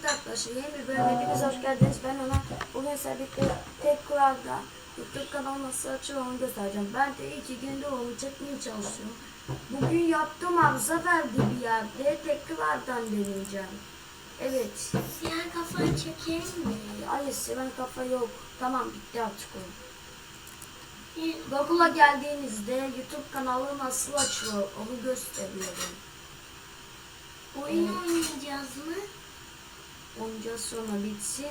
Evet arkadaşlar yeni bir hepiniz hoş geldiniz. Ben ona bugün sizlerle tek kuralda YouTube kanalı nasıl açılır onu göstereceğim. Ben de iki günde onu çekmeye çalışıyorum. Bugün yaptığım arıza verdi bir yerde tekrardan deneyeceğim. Evet. Siyah kafanı çekeyim mi? Hayır Siren kafa yok. Tamam bitti artık o. Google'a geldiğinizde YouTube kanalı nasıl açılır onu gösteriyorum. Oyun oynayacağız mı? Onca sonra bitsin.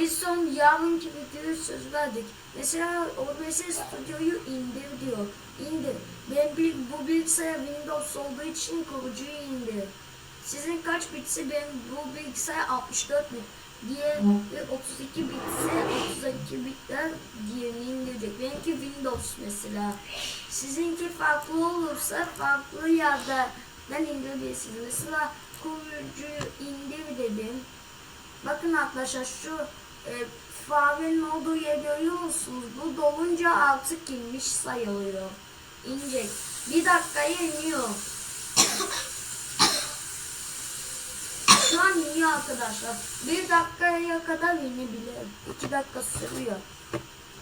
Biz son yarınki videoyu söz verdik. Mesela OBS Studio'yu indir diyor. İndir. Ben bir, bu bilgisayar Windows olduğu için kurucuyu indir. Sizin kaç bitse ben bu bilgisayar 64 bit diye ve 32 bitse 32 bitler diğerini indirecek. Benimki Windows mesela. Sizinki farklı olursa farklı yerden indirebilirsiniz. Mesela kurucuyu indir dedim. Bakın arkadaşlar şu e, farenin olduğu yer görüyor musunuz? Bu dolunca artık inmiş sayılıyor. İnecek. Bir dakikaya iniyor. Şu an iniyor arkadaşlar. Bir dakikaya kadar inebilir. İki dakika sürüyor.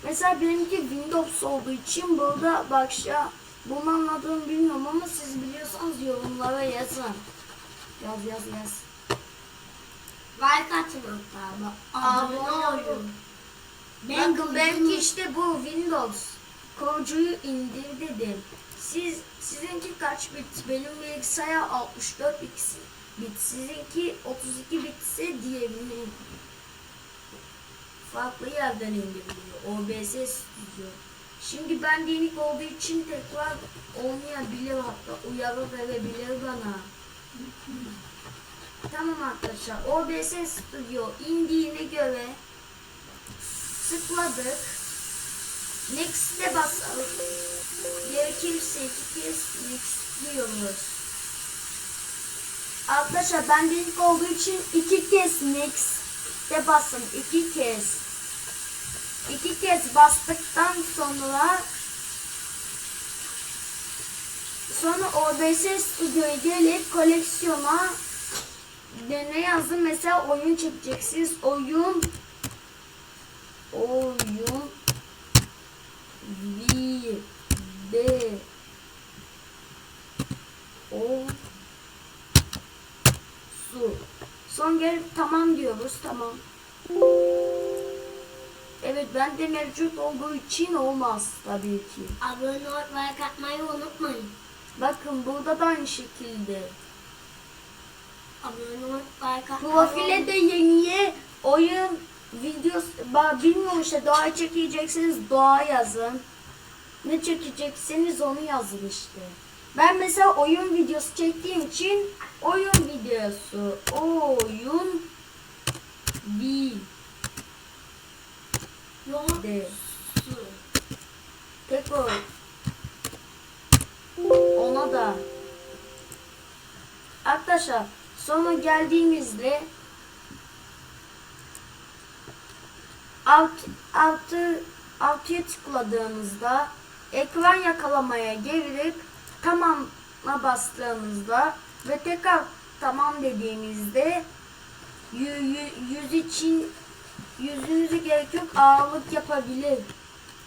Mesela benimki Windows olduğu için burada şu bunu anladığımı bilmiyorum ama siz biliyorsanız yorumlara yazın. Yaz yaz yaz. Like atın hatta. Abone olun. Ben Bakın benimki işte bu Windows. Kurucuyu indir dedim. Siz sizinki kaç bit? Benim bilgisayar 64 bit. bit. Sizinki 32 bitse diğerini farklı yerden indiriliyor. OBS Studio. Şimdi ben denik olduğu için tekrar olmayabilir hatta uyarı verebilir bana. Tamam arkadaşlar OBS Studio indiğine göre tıkladık. Next'e basalım. Gerekirse iki kez next diyoruz. Arkadaşlar ben ilk olduğu için iki kez next'e basın. iki kez. İki kez bastıktan sonra sonra OBS Studio'ya gelip koleksiyona ne yazdım mesela oyun çekeceksiniz. Oyun oyun bir B O su. Son gelip tamam diyoruz. Tamam. Evet ben de mevcut olduğu için olmaz tabii ki. Abone olup like atmayı unutmayın. Bakın burada da aynı şekilde. Atmayı Profile de yeniye oyun videosu ba- bilmiyorum işte doğa çekeceksiniz doğa yazın. Ne çekeceksiniz onu yazın işte. Ben mesela oyun videosu çektiğim için oyun videosu oyun arkadaşlar sonra geldiğimizde alt, altı, altıya tıkladığınızda ekran yakalamaya gelip tamam'a bastığınızda ve tekrar tamam dediğimizde yü- yü- yüz için yüzünüze gerek yok ağırlık yapabilir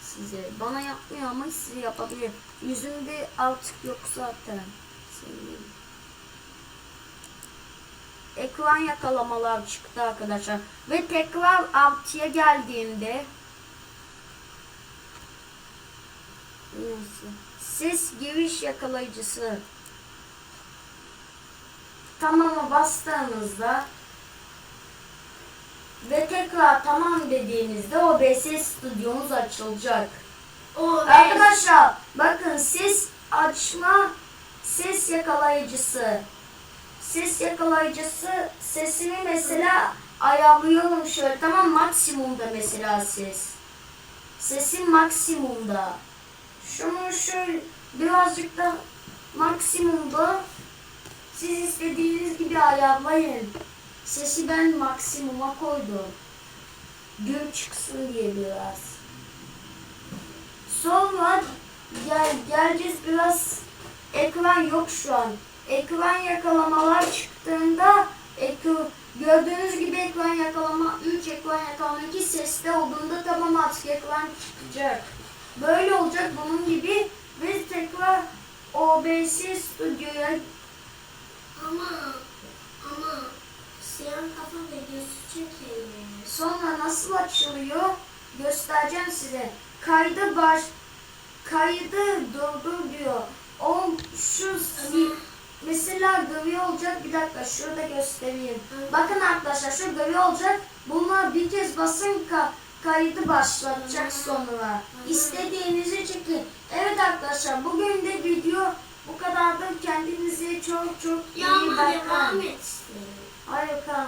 size. Bana yapmıyor ama size yapabilir. Yüzümde artık yok zaten. Ekran yakalamalar çıktı arkadaşlar. Ve tekrar altıya geldiğimde Nasıl? Ses giriş yakalayıcısı tamama bastığınızda ve tekrar tamam dediğinizde OBS stüdyomuz açılacak. O Arkadaşlar bakın ses açma ses yakalayıcısı. Ses yakalayıcısı sesini mesela ayarlıyorum şöyle tamam maksimumda mesela ses. Sesin maksimumda. Şunu şöyle birazcık da maksimumda siz istediğiniz gibi ayarlayın. Sesi ben maksimuma koydum. Gür çıksın diye biraz. Sonra gel, geleceğiz biraz ekran yok şu an. Ekran yakalamalar çıktığında gördüğünüz gibi ekran yakalama 3 ekran yakalama 2 sesli olduğunda tamam artık ekran çıkacak. Böyle olacak bunun gibi ve tekrar OBS stüdyoya Ama ama siyah kafa videosu çekelim. sonra nasıl açılıyor göstereceğim size. Kaydı baş kaydı durdur diyor. O şu si- bir dakika şurada göstereyim. Bakın arkadaşlar şu gri olacak. Buna bir kez basın ka- kaydı başlatacak sonra. İstediğinizi çekin. Evet arkadaşlar bugün de video bu kadardı. Kendinize çok çok iyi bakın. Hayır kan.